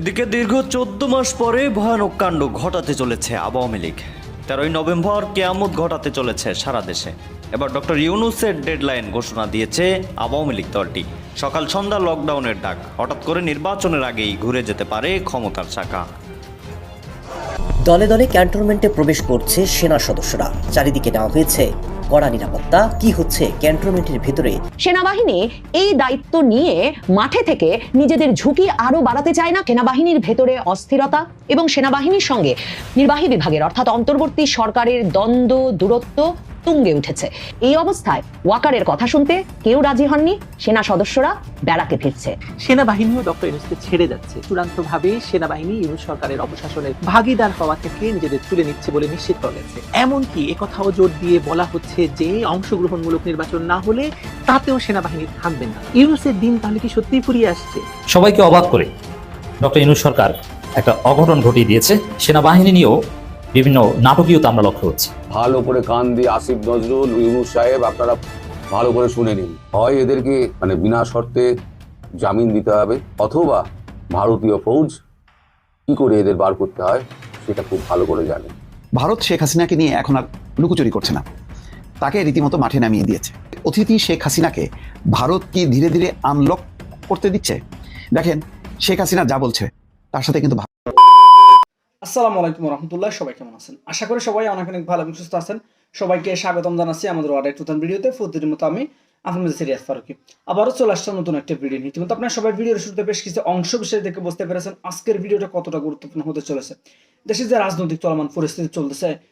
এদিকে দীর্ঘ চোদ্দ মাস পরে ভয়ানক কাণ্ড ঘটাতে চলেছে আওয়ামী লীগ। তেরোই নভেম্বর কেয়ামত ঘটাতে চলেছে সারা দেশে। এবার ডক্টর ইউনুসের ডেডলাইন ঘোষণা দিয়েছে আওয়ামী লীগ দলটি। সকাল সন্ধ্যা লকডাউনের ডাক, হঠাৎ করে নির্বাচনের আগেই ঘুরে যেতে পারে ক্ষমতার চাকা দলে দলে ক্যান্টনমেন্টে প্রবেশ করছে সেনা সদস্যরা। চারিদিকে নেওয়া হয়েছে কড়া নিরাপত্তা, কি হচ্ছে ক্যান্টনমেন্টের ভেতরে? সেনাবাহিনী এই দায়িত্ব নিয়ে মাঠে থেকে নিজেদের ঝুঁকি আরও বাড়াতে চায় না সেনাবাহিনীর ভেতরে অস্থিরতা এবং সেনাবাহিনীর সঙ্গে নির্বাহী বিভাগের অর্থাৎ অন্তর্বর্তী সরকারের দ্বন্দ্ব, দূরত্ব তুঙ্গে উঠেছে। এই অবস্থায় ওয়াকারের কথা শুনতে কেউ রাজি হননি। সেনা সদস্যরা ব্যারাকে ফিরছে। সেনাবাহিনীও ডক্টর ইউনুসকে ছেড়ে যাচ্ছে। চূড়ান্তভাবে সেনাবাহিনী ইউনুস সরকারের অপশাসনের ভাগিদার হওয়া থেকে নিজেদের তুলে নিচ্ছে বলে নিশ্চিত হয়ে গেছে। এমনকি একথাও জোর দিয়ে বলা হচ্ছে যে অংশগ্রহণমূলক নির্বাচন না হলে তাতেও সেনাবাহিনী থাকবে না। ইউনুসের দিন তাহলে কি সত্যিই ফুরিয়ে আসছে? সবাইকে অবাক করে ডক্টর ইনুস সরকার একটা অঘটন ঘটিয়ে দিয়েছে। সেনাবাহিনী নিয়েও বিভিন্ন নাটকীয়তা আমরা লক্ষ্য করছি। ভালো করে কান দিয়ে আসিফ নজরুল ইউনুস সাহেব আপনারা ভালো করে শুনে নিন। হয় এদেরকে মানে বিনা শর্তে জামিন দিতে হবে অথবা ভারতীয় ফৌজ কি করে এদের বার করতে হয় সেটা খুব ভালো করে জানে। ভারত শেখ হাসিনাকে নিয়ে এখন আর লুকোচুরি করছে না। তাকে রীতিমতো মাঠে নামিয়ে দিয়েছে। অতিথি শেখ হাসিনাকে ভারত কি ধীরে ধীরে আনলক করতে দিচ্ছে? দেখেন শেখ হাসিনা যা বলছে তার সাথে কিন্তু আসসালামু আলাইকুম রহমতুল্লাহ, সবাই কেমন আছেন? আশা করি সবাই অনেক অনেক ভালো এবং সুস্থ আছেন। সবাইকে স্বাগতম জানাচ্ছি আমাদের ওয়ার্ড নতুন ভিডিওতে। ফুদ্দির মতো আমি আপনাদের সিরিয়াস ফারুকি। আবারও চলে আসছে নতুন একটা ভিডিও নিয়ে। কিন্তু আপনার সবাই ভিডিওর শুরুতে বেশ কিছু অংশ বিশেষ দেখে বুঝতে পেরেছেন আজকের ভিডিওটা কতটা গুরুত্বপূর্ণ হতে চলেছে। দেশের যে রাজনৈতিক চলমান পরিস্থিতি চলতেছে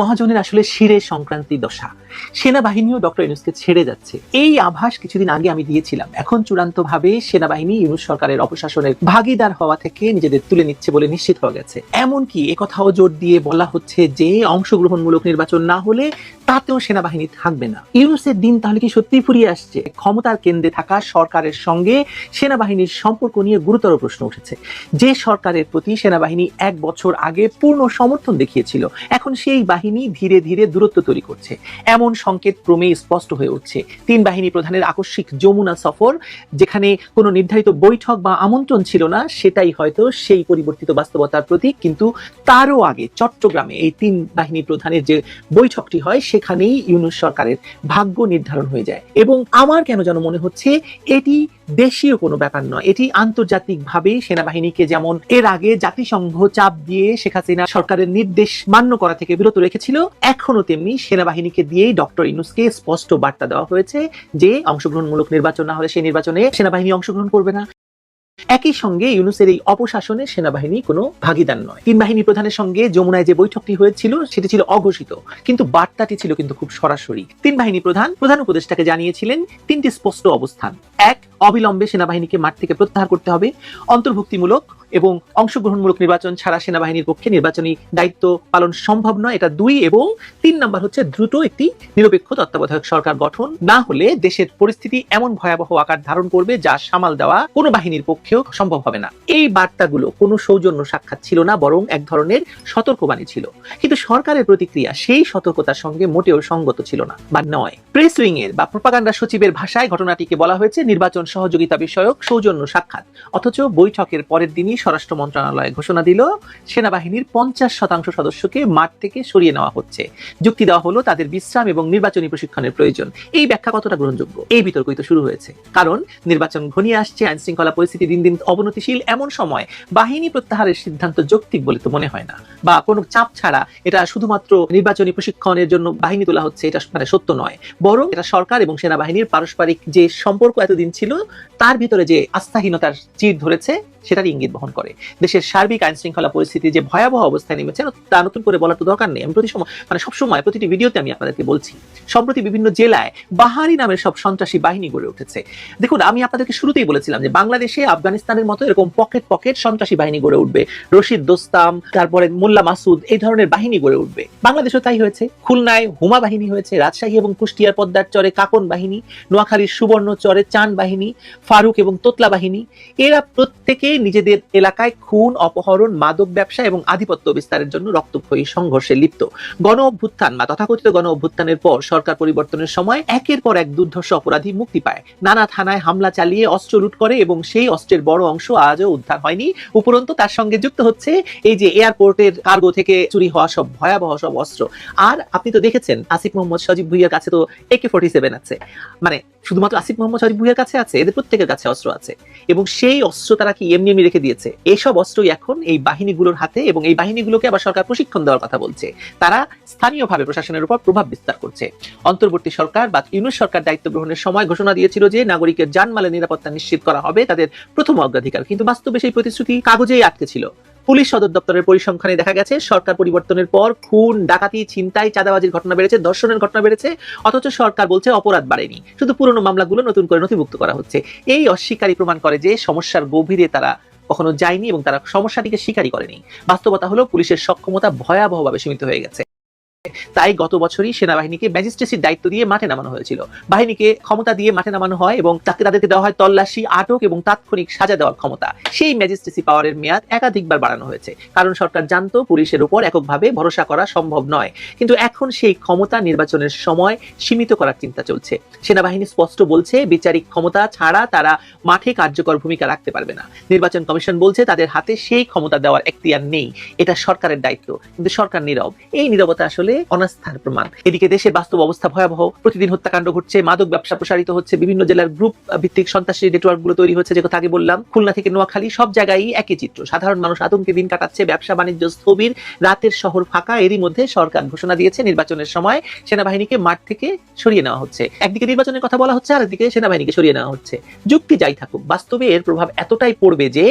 মহাজনের আসলে শিরে সংক্রান্তি দশা। সেনাবাহিনীও ডক্টর ইউনুসকে ছেড়ে যাচ্ছে। এই আভাস কিছুদিন আগে আমি দিয়েছিলাম। এখন চূড়ান্তভাবে সেনাবাহিনী ইউনুস সরকারের অপশাসনের ভাগিদার হওয়া থেকে নিজেদের তুলে নিচ্ছে বলে নিশ্চিত হয়ে গেছে। এমনকি একথাও জোর দিয়ে বলা হচ্ছে যে, অংশগ্রহণমূলক নির্বাচন না হলে তাতেও সেনাবাহিনী থাকবে না। ইউনুসের দিন তাহলে কি সত্যিই ফুরিয়ে আসছে? ক্ষমতার কেন্দ্রে থাকা সরকারের সঙ্গে সেনাবাহিনীর সম্পর্ক নিয়ে গুরুতর প্রশ্ন উঠেছে। যে সরকারের প্রতি সেনাবাহিনী এক বছর আগে পূর্ণ সমর্থন দেখিয়েছিল, এখন সেই বাহিনী ধীরে ধীরে দূরত্ব তৈরি করছে। এমন সংকেত ক্রমেই স্পষ্ট হয়ে উঠছে। তিন বাহিনী প্রধানের আকস্মিক যমুনা সফর, যেখানে কোনো নির্ধারিত বৈঠক বা আমন্ত্রণ ছিল না, সেটাই হয়তো সেই পরিবর্তিত বাস্তবতার প্রতীক। কিন্তু তারও আগে চট্টগ্রামে এই তিন বাহিনী প্রধানের যে বৈঠকটি হয়, সেখানেই ইউনুস সরকারের ভাগ্য নির্ধারণ হয়ে যায়। এবং আমার কেন যেন মনে হচ্ছে, এটি দেশীয় কোনো ব্যাপার নয়। এটি আন্তর্জাতিকভাবে সেনাবাহিনীকে যেমন এর আগে জাতিসংঘ চাপ দিয়ে শেখ হাসিনা সরকারের নির্দেশ মান্য করা থেকে বিরত রেখেছিল এখনও তেমনি সেনাবাহিনীকে দিয়েই ডক্টর ইনুসকে স্পষ্ট বার্তা দেওয়া হয়েছে যে অংশগ্রহণমূলক নির্বাচন না হলে সেই নির্বাচনে সেনাবাহিনী অংশগ্রহণ করবে না। একই সঙ্গে ইউনুসের এই অপশাসনে সেনাবাহিনী কোনো ভাগিদার নয়। তিন বাহিনী প্রধানের সঙ্গে যমুনায় যে বৈঠকটি হয়েছিল, সেটি ছিল অঘোষিত, কিন্তু বার্তাটি ছিল কিন্তু খুব সরাসরি। তিন বাহিনী প্রধান প্রধান উপদেষ্টাকে জানিয়েছিলেন তিনটি স্পষ্ট অবস্থান। এক, অবিলম্বে সেনাবাহিনীকে মাঠ থেকে প্রত্যাহার করতে হবে। অন্তর্ভুক্তিমূলক এবং অংশগ্রহণমূলক নির্বাচন ছাড়া সেনাবাহিনীর পক্ষে নির্বাচনী দায়িত্ব পালন সম্ভব নয়, এটা দুই এবং তিন নাম্বার হচ্ছে দ্রুত একটি নিরপেক্ষ তত্ত্বাবধায়ক সরকার গঠন। না হলে দেশের পরিস্থিতি এমন ভয়াবহ আকার ধারণ করবে যা সামাল দেওয়া কোনো বাহিনীর পক্ষেও সম্ভব হবে না। এই বার্তাগুলো কোনো সৌজন্য সাক্ষাৎ ছিল না, বরং এক ধরনের সতর্কবাণী ছিল। কিন্তু সরকারের প্রতিক্রিয়া সেই সতর্কতার সঙ্গে মোটেও সঙ্গত ছিল না, বা নয়। প্রেস উইং এর বা প্রপাগান্ডা সচিবের ভাষায় ঘটনাটিকে বলা হয়েছে, নির্বাচন সহযোগিতা বিষয়ক সৌজন্য সাক্ষাৎ। অথচ বৈঠকের পরের দিনই স্বরাষ্ট্র মন্ত্রণালয় ঘোষণা দিল, সেনাবাহিনীর পঞ্চাশ শতাংশ সদস্যকে মাঠ থেকে সরিয়ে নেওয়া হচ্ছে। যুক্তি দেওয়া হলো তাদের বিশ্রাম এবং নির্বাচনী প্রশিক্ষণের প্রয়োজন। এই ব্যাখ্যা কতটা গ্রহণযোগ্য? এই বিতর্কই তো শুরু হয়েছে। কারণ নির্বাচন ঘনিয়ে আসছে আইন শৃঙ্খলা পরিস্থিতি দিন দিন অবনতিশীল, এমন সময় বাহিনী প্রত্যাহারের সিদ্ধান্ত যৌক্তিক বলে তো মনে হয় না। বা কোনো চাপ ছাড়া এটা শুধুমাত্র নির্বাচনী প্রশিক্ষণের জন্য বাহিনী তোলা হচ্ছে, এটা মানে সত্য নয়। বরং এটা সরকার এবং সেনাবাহিনীর পারস্পরিক যে সম্পর্ক এতদিন ছিল, তার ভিতরে যে আস্থাহীনতার চির ধরেছে সেটার ইঙ্গিত বহন করে। দেশের সার্বিক আইন শৃঙ্খলা পরিস্থিতি যে ভয়াবহ অবস্থায় নেমেছে তা নতুন করে বলার তো দরকার নেই। আমি প্রতি সময় মানে সবসময় প্রতিটি ভিডিওতে আমি আপনাদেরকে বলছি, সম্প্রতি বিভিন্ন জেলায় বাহারি নামের সব সন্ত্রাসী বাহিনী গড়ে উঠেছে। দেখুন, আমি আপনাদেরকে শুরুতেই বলেছিলাম যে বাংলাদেশে আফগানিস্তানের মতো এরকম পকেট পকেট সন্ত্রাসী বাহিনী গড়ে উঠবে। রশিদ দোস্তাম, তারপরে মোল্লা মাসুদ, এই ধরনের বাহিনী গড়ে উঠবে। বাংলাদেশেও তাই হয়েছে। খুলনায় হুমা বাহিনী হয়েছে, রাজশাহী এবং কুষ্টিয়ার পদ্মার চরে কাকন বাহিনী, নোয়াখালীর সুবর্ণ চরে চান বাহিনী, ফারুক এবং তোতলা বাহিনী। এরা প্রত্যেকে নিজেদের এলাকায় খুন, অপহরণ, মাদক ব্যবসা এবং আধিপত্য বিস্তারের জন্য রক্তক্ষয়ী সংঘর্ষে লিপ্ত। গণ অভ্যুত্থান বা তথাকথিত গণ অভ্যুত্থানের পর সরকার পরিবর্তনের সময় একের পর এক দুর্ধর্ষ অপরাধী মুক্তি পায়। নানা থানায় হামলা চালিয়ে অস্ত্র লুট করে এবং সেই অস্ত্রের বড় অংশ আজও উদ্ধার হয়নি। উপরন্তু তার সঙ্গে যুক্ত হচ্ছে এই যে এয়ারপোর্টের কার্গো থেকে চুরি হওয়া সব ভয়াবহ সব অস্ত্র। আর আপনি তো দেখেছেন, আসিফ মোহাম্মদ সজীব ভুইয়ার কাছে তো একে ফোর্টি সেভেন আছে। মানে শুধুমাত্র আসিফ মোহাম্মদ ভুইয়ার কাছে আছে, এদের প্রত্যেকের কাছে অস্ত্র আছে। এবং সেই অস্ত্র তারা কি এমনি এমনি রেখে দিয়েছে? এইসব অস্ত্রই এখন এই বাহিনীগুলোর হাতে এবং এই বাহিনীগুলোকে আবার সরকার প্রশিক্ষণ দেওয়ার কথা বলছে। তারা স্থানীয়ভাবে প্রশাসনের উপর প্রভাব বিস্তার করছে। অন্তর্বর্তী সরকার বা ইউনুস সরকার দায়িত্ব গ্রহণের সময় ঘোষণা দিয়েছিল যে নাগরিকের জানমালের নিরাপত্তা নিশ্চিত করা হবে, তাদের প্রথম অগ্রাধিকার। কিন্তু বাস্তবে সেই প্রতিশ্রুতি কাগজেই আটকে ছিল। পুলিশ সদর দপ্তরের পরিসংখ্যানে দেখা গেছে, সরকার পরিবর্তনের পর খুন, ডাকাতি, ছিনতাই, চাঁদাবাজির ঘটনা বেড়েছে, দর্শনের ঘটনা বেড়েছে, অথচ সরকার বলছে অপরাধ বাড়েনি। শুধু পুরনো মামলাগুলো নতুন করে নথিভুক্ত করা হচ্ছে। এই অস্বীকারী প্রমাণ করে যে সমস্যার গভীরে তারা কখনো যায়নি এবং তারা সমস্যাটিকে স্বীকারই করেনি। বাস্তবতা হলো, পুলিশের সক্ষমতা ভয়াবহভাবে সীমিত হয়ে গেছে। তাই গত বছরই সেনাবাহিনীকে ম্যাজিস্ট্রেসির দায়িত্ব দিয়ে মাঠে নামানো হয়েছিল। বাহিনীকে ক্ষমতা দিয়ে মাঠে নামানো হয় এবং তাকে তাদেরকে দেওয়া হয় তল্লাশি, আটক এবং তাৎক্ষণিক সাজা দেওয়ার ক্ষমতা। সেই ম্যাজিস্ট্রেসি পাওয়ারের মেয়াদ একাধিকবার বাড়ানো হয়েছে। কারণ সরকার জানতো পুলিশের উপর এককভাবে ভরসা করা সম্ভব নয়। কিন্তু এখন সেই ক্ষমতা নির্বাচনের সময় সীমিত করার চিন্তা চলছে। সেনাবাহিনী স্পষ্ট বলছে, বিচারিক ক্ষমতা ছাড়া তারা মাঠে কার্যকর ভূমিকা রাখতে পারবে না। নির্বাচন কমিশন বলছে, তাদের হাতে সেই ক্ষমতা দেওয়ার এখতিয়ার নেই। এটা সরকারের দায়িত্ব, কিন্তু সরকার নীরব। এই নীরবতা আসলে অনাস্থার প্রমাণ। এদিকে দেশের বাস্তব অবস্থা ভয়াবহ। প্রতিদিন হত্যাকাণ্ড ঘটছে, মাদক ব্যবসা প্রসারিত হচ্ছে, বিভিন্ন জেলার গ্রুপ ভিত্তিক সন্ত্রাসী নেটওয়ার্কগুলো তৈরি হচ্ছে, যে কথা আগে বললাম। খুলনা থেকে নোয়াখালী, সব জায়গায় একই চিত্র। সাধারণ মানুষ আতঙ্কে দিন কাটাচ্ছে, ব্যবসা বাণিজ্য স্থবির, রাতের শহর ফাঁকা, এরই মধ্যে সরকার ঘোষণা দিয়েছে, নির্বাচনের সময় সেনাবাহিনীকে মাঠ থেকে সরিয়ে নেওয়া হচ্ছে। একদিকে নির্বাচনের কথা বলা হচ্ছে আর একদিকে সেনাবাহিনীকে সরিয়ে নেওয়া হচ্ছে। যুক্তি যাই থাকুক, বাস্তবে এর প্রভাব এতটাই পড়বে যে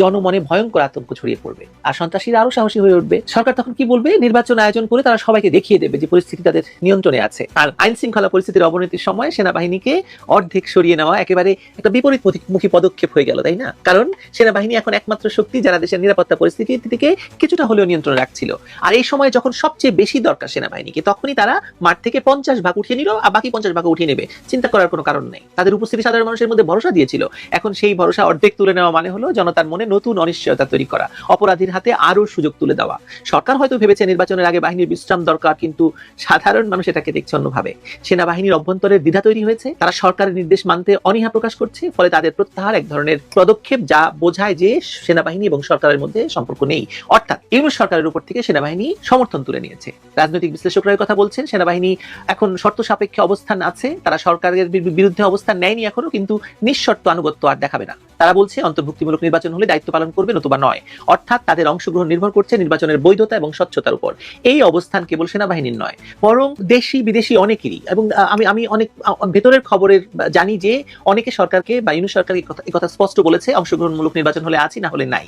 জনমনে ভয়ঙ্কর আতঙ্ক ছড়িয়ে পড়বে। আর সন্ত্রাসীরা আরও সাহসী হয়ে উঠবে। সরকার তখন কি বলবে? নির্বাচন আয়োজন করে তারা সবাইকে দেখিয়ে দেবে যে পরিস্থিতি তাদের নিয়ন্ত্রণে আছে। আর আইন শৃঙ্খলা পরিস্থিতির অবনতির সময় সেনাবাহিনীকে অর্ধেক সরিয়ে নেওয়া একেবারে একটা বিপরীত মুখী পদক্ষেপ হয়ে গেল, তাই না? কারণ সেনাবাহিনী এখন একমাত্র শক্তি যারা দেশের নিরাপত্তা পরিস্থিতির দিকে কিছুটা হলেও নিয়ন্ত্রণ রাখছিল। আর এই সময় যখন সবচেয়ে বেশি দরকার সেনাবাহিনীকে, তখনই তারা মাঠ থেকে পঞ্চাশ ভাগ উঠিয়ে নিল, আর বাকি পঞ্চাশ ভাগ উঠিয়ে নেবে। চিন্তা করার কোনো কারণ নেই। তাদের উপস্থিতি সাধারণ মানুষের মধ্যে ভরসা দিয়েছিল। এখন সেই ভরসা অর্ধেক তুলে নেওয়া মানে হলো জনতার মনে নতুন অনিশ্চয়তা তৈরি করা, অপরাধীর হাতে আরও সুযোগ তুলে দেওয়া। সরকার হয়তো ভেবেছে নির্বাচনের আগে বাহিনীর বিশ্রাম দরকার কিন্তু সাধারণ মানুষ এটাকে দেখছে অন্যভাবে। সেনাবাহিনীর অভ্যন্তরে দ্বিধা তৈরি হয়েছে, তারা সরকারের নির্দেশ মানতে অনীহা প্রকাশ করছে, ফলে তাদের প্রত্যাহার এক ধরনের পদক্ষেপ যা বোঝায় যে সেনাবাহিনী এবং সরকারের মধ্যে সম্পর্ক নেই। অর্থাৎ ইউনুস সরকারের উপর থেকে সেনাবাহিনী সমর্থন তুলে নিয়েছে। রাজনৈতিক বিশ্লেষকরা কথা বলছেন, সেনাবাহিনী এখন শর্ত সাপেক্ষে অবস্থান আছে, তারা সরকারের বিরুদ্ধে অবস্থান নেয়নি এখনও, কিন্তু নিঃশর্ত আনুগত্য আর দেখাবে না। তারা বলছে, অন্তর্ভুক্তিমূলক নির্বাচন হলে দায়িত্ব পালন করবে নতুবা নয়। অর্থাৎ তাদের অংশগ্রহণ নির্ভর করছে নির্বাচনের বৈধতা এবং স্বচ্ছতার উপর। এই অবস্থান কেবল সেনাবাহিনীর নয়, বরং দেশি, বিদেশি অনেকেরই। এবং আমি আমি অনেক ভেতরের খবরের জানি যে অনেকে সরকারকে বা, ইউনুস সরকারকে কথা স্পষ্ট বলেছে, অংশগ্রহণমূলক নির্বাচন হলে আছি, না হলে নাই।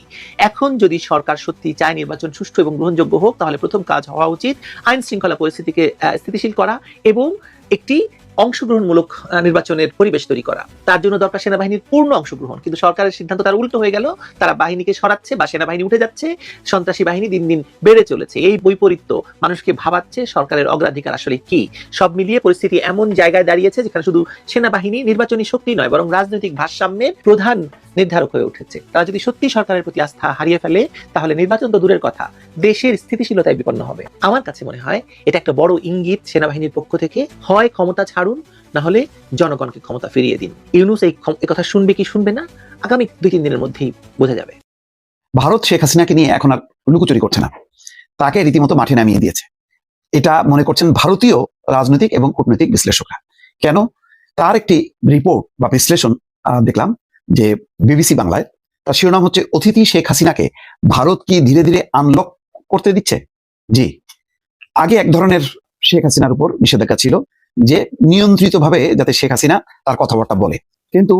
এখন যদি সরকার সত্যি চায় নির্বাচন সুষ্ঠু এবং গ্রহণযোগ্য হোক, তাহলে প্রথম কাজ হওয়া উচিত আইন শৃঙ্খলা পরিস্থিতিকে স্থিতিশীল করা এবং একটি অংশগ্রহণমূলক নির্বাচনের পরিবেশ তৈরি করা। তার জন্য দরকার সেনাবাহিনীর পূর্ণ অংশগ্রহণ। কিন্তু সরকারের সিদ্ধান্ত তার উল্টো হয়ে গেল। তারা বাহিনীকে সরাচ্ছে বা সেনাবাহিনী উঠে যাচ্ছে। সন্ত্রাসী বাহিনী দিন দিন বেড়ে চলেছে। এই বৈপরীত্য মানুষকে ভাবাচ্ছে। সরকারের অগ্রাধিকার আসলে কি? সব মিলিয়ে পরিস্থিতি এমন জায়গায় দাঁড়িয়েছে যেখানে শুধু সেনাবাহিনী নির্বাচনী শক্তি নয়, বরং রাজনৈতিক ভারসাম্যের প্রধান নির্ধারক হয়ে উঠেছে। তারা যদি সত্যি সরকারের প্রতি আস্থা হারিয়ে ফেলে, তাহলে নির্বাচন তো দূরের কথা। দেশের স্থিতিশীলতায় বিপন্ন হবে। আমার কাছে মনে হয়, এটা একটা বড় ইঙ্গিত সেনাবাহিনীর পক্ষ থেকে, হয় ক্ষমতা ছাড়ুন, না হলে জনগণকে ক্ষমতা ফিরিয়ে দিন। ইউনুস এই কথা শুনবে কি শুনবে না, আগামী দুই তিন দিনের মধ্যেই বোঝা যাবে। ভারত শেখ হাসিনাকে নিয়ে এখন আর লুকোচুরি করছে না। তাকে রীতিমতো মাঠে নামিয়ে দিয়েছে। এটা মনে করছেন ভারতীয় রাজনৈতিক এবং কূটনৈতিক বিশ্লেষকরা। কেন? তার একটি রিপোর্ট বা বিশ্লেষণ দেখলাম যে বিবিসি বাংলায়, তার শিরোনাম হচ্ছে অতিথি শেখ হাসিনাকে ভারত কি ধীরে ধীরে আনলক করতে দিচ্ছে? জি। আগে এক ধরনের শেখ হাসিনার উপর নিষেধাজ্ঞা ছিল যে নিয়ন্ত্রিতভাবে যাতে শেখ হাসিনা তার কথাবার্তা বলে। কিন্তু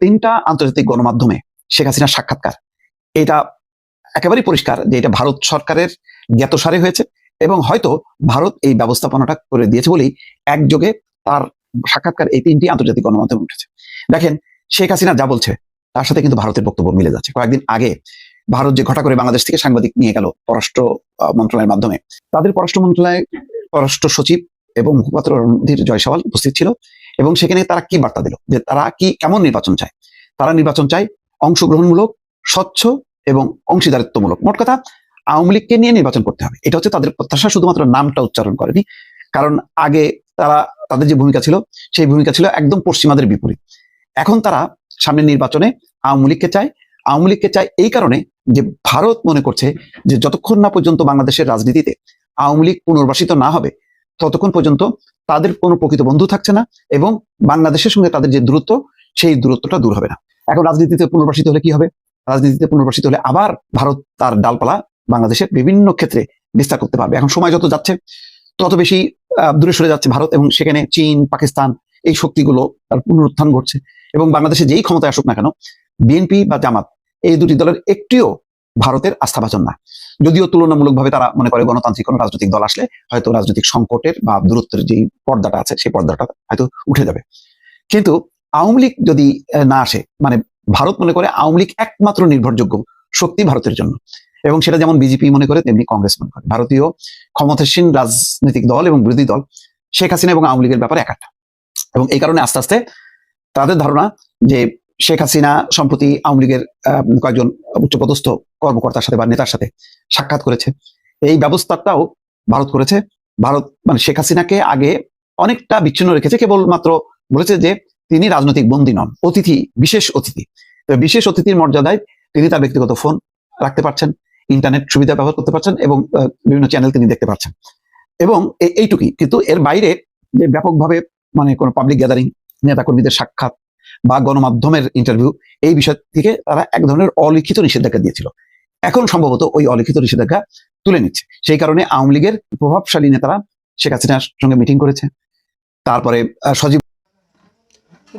তিনটা আন্তর্জাতিক গণমাধ্যমে শেখ হাসিনার সাক্ষাৎকার, এটা একেবারেই পরিষ্কার যে এটা ভারত সরকারের জ্ঞাতসারে হয়েছে এবং হয়তো ভারত এই ব্যবস্থাপনাটা করে দিয়েছে বলেই একযোগে তার সাক্ষাৎকার এই তিনটি আন্তর্জাতিক গণমাধ্যমে উঠেছে। দেখেন শেখ হাসিনা যা বলছে, তার সাথে কিন্তু ভারতের বক্তব্য মিলে যাচ্ছে। কয়েকদিন আগে ভারত যে ঘটা করে বাংলাদেশ থেকে সাংবাদিক নিয়ে গেল পররাষ্ট্র মন্ত্রণালয়ের মাধ্যমে, তাদের পররাষ্ট্র মন্ত্রণালয়, পররাষ্ট্র সচিব এবং মুখপাত্র রণধীর জয়সওয়াল উপস্থিত ছিল এবং সেখানে তারা কি বার্তা দিল? যে তারা কি কেমন নির্বাচন চায়? তারা নির্বাচন চায় অংশগ্রহণমূলক, স্বচ্ছ এবং অংশীদারিত্বমূলক। মোট কথা, আওয়ামী লীগকে নিয়ে নির্বাচন করতে হবে। এটা হচ্ছে তাদের প্রত্যাশা, শুধুমাত্র নামটা উচ্চারণ করেনি। কারণ আগে তারা, তাদের যে ভূমিকা ছিল, সেই ভূমিকা ছিল একদম পশ্চিমাদের বিপরীত। এখন তারা সামনের নির্বাচনে আওয়ামী লীগকে চায়। আওয়ামী লীগকে চায় এই কারণে যে ভারত মনে করছে যে যতক্ষণ না পর্যন্ত বাংলাদেশের রাজনীতিতে আওয়ামী লীগ পুনর্বাসিত না হবে, ততক্ষণ পর্যন্ত তাদের কোনো প্রকৃত বন্ধু থাকছে না এবং বাংলাদেশের সঙ্গে তাদের যে দূরত্ব, সেই দূরত্বটা দূর হবে না। এখন রাজনীতিতে পুনর্বাসিত হলে কি হবে? রাজনীতিতে পুনর্বাসিত হলে আবার ভারত তার ডালপালা বাংলাদেশের বিভিন্ন ক্ষেত্রে বিস্তার করতে পারবে। এখন সময় যত যাচ্ছে, তত বেশি দূরে সরে যাচ্ছে ভারত এবং সেখানে চীন, পাকিস্তান এই শক্তিগুলো তার পুনরুত্থান ঘটছে। এবং বাংলাদেশে যেই ক্ষমতায় আসুক না কেন বিএনপি বা জামাত এই দুটি দলের একটিও ভারতের আস্থাভাজন না। যদিও তুলনামূলকভাবে তারা মনে করে গণতান্ত্রিক কোনো রাজনৈতিক দল আসলে হয়তো রাজনৈতিক সংকটের বা দূরত্বের যেই পর্দাটা আছে, সেই পর্দাটা হয়তো উঠে যাবে। কিন্তু আওয়ামী লীগ যদি না আসে মানে ভারত মনে করে আওয়ামী লীগ একমাত্র নির্ভরযোগ্য শক্তি ভারতের জন্য। এবং সেটা যেমন বিজেপি মনে করে, তেমনি কংগ্রেস মনে করে। ভারতীয় ক্ষমতাসীন রাজনৈতিক দল এবং বিরোধী দল শেখ হাসিনা এবং আওয়ামী লীগের ব্যাপারে একাটা এবং এই কারণে আস্তে আস্তে তাদের ধারণা যে শেখ হাসিনা সম্প্রতি আওয়ামী লীগের কয়েকজন উচ্চপদস্থ কর্মকর্তার সাথে বা নেতার সাথে সাক্ষাৎ করেছে। এই ব্যবস্থাটাও ভারত করেছে। ভারত মানে শেখ হাসিনাকে আগে অনেকটা বিচ্ছিন্ন রেখেছে, কেবলমাত্র বলেছে যে তিনি রাজনৈতিক বন্দী নন, অতিথি, বিশেষ অতিথি। বিশেষ অতিথির মর্যাদায় তিনি তার ব্যক্তিগত ফোন রাখতে পারছেন, ইন্টারনেট সুবিধা ব্যবহার করতে পারছেন এবং বিভিন্ন চ্যানেল তিনি দেখতে পাচ্ছেন। এবং এইটুকুই। কিন্তু এর বাইরে যে ব্যাপকভাবে মানে কোনো পাবলিক গ্যাদারিং নেতাকর্মীদের সাক্ষাৎ বা গণমাধ্যমের ইন্টারভিউ এই বিষয় থেকে তারা এক ধরনের অলিখিত নিষেধাজ্ঞা দিয়েছিল। এখন সম্ভবত ওই অলিখিত নিষেধাজ্ঞা তুলে নিচ্ছে। সেই কারণে আওয়ামী লীগের প্রভাবশালী নেতারা শেখ হাসিনার সঙ্গে মিটিং করেছে। তারপরে সজীব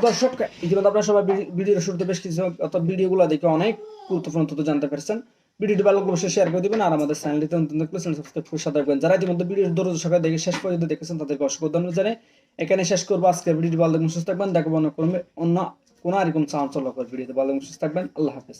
দর্শক, ইতিমধ্যে আপনারা সবাই ভিডি- ভিডিওর শুরুতে বেশ কিছু, অর্থাৎ ভিডিওগুলো দেখে অনেক গুরুত্বপূর্ণ তথ্য জানতে পেরেছেন। ভিডিওটি ভালো লাগলে অবশ্যই শেয়ার করে দিবেন। আর আমাদের চ্যানেলটিতে নতুন দেখলে চ্যানেল সাবস্ক্রাইব করে সাথে রাখবেন যারা ইতিমধ্যে ভিডিওর দরজ সকালে দেখে শেষ পর্যন্ত দেখেছেন, তাদেরকে অসংখ্য ধন্যবাদ জানাই। এখানে শেষ করব আজকের ভিডিওটি ভালো লাগলে সুস্থ থাকবেন। দেখাবো অন্য কোনো অন্য কোনো আর এরকম ভিডিওতে ভালো লাগলে সুস্থ থাকবেন। আল্লাহ হাফেজ।